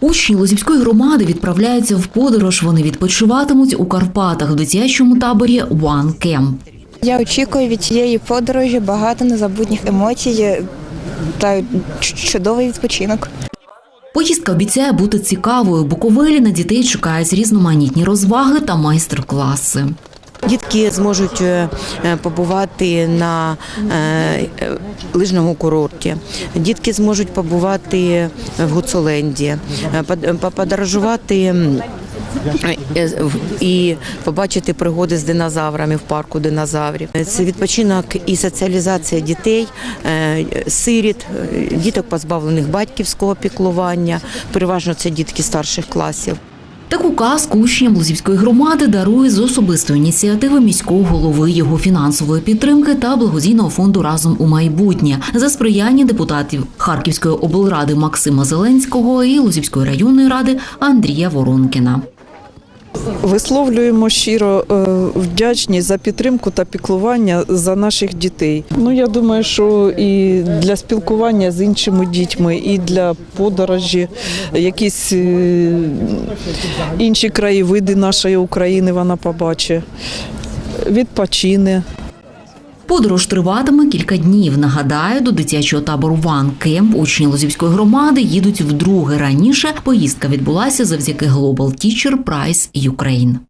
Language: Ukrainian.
Учні Лозівської громади відправляються в подорож. Вони відпочиватимуть у Карпатах в дитячому таборі One Camp. Я очікую від цієї подорожі багато незабутніх емоцій та чудовий відпочинок. Поїздка обіцяє бути цікавою. Буковелі на дітей чекають різноманітні розваги та майстер-класи. Дітки зможуть е, е, побувати на е, лижному курорті. Дітки зможуть побувати в Гуцуленді, под- поподорожувати м, в- і побачити пригоди з динозаврами в парку динозаврів. Це відпочинок і соціалізація дітей, сиріт, діток позбавлених батьківського піклування. Переважно це дітки старших класів. Таку кущенням учням Лозівської громади дарує з особистої ініціативи міського голови його фінансової підтримки та благодійного фонду разом у майбутнє за сприяння депутатів Харківської облради Максима Зеленського і Лозівської районної ради Андрія Воронкіна. Висловлюємо щиро е, вдячність за підтримку та піклування за наших дітей. Ну я думаю, що і для спілкування з іншими дітьми, і для подорожі, якісь е, інші краєвиди нашої України вона побачить, відпочине. Подорож триватиме кілька днів. Нагадаю, до дитячого табору Ван Кемп учні Лозівської громади їдуть вдруге раніше. Поїздка відбулася завдяки Global Teacher Prize Ukraine.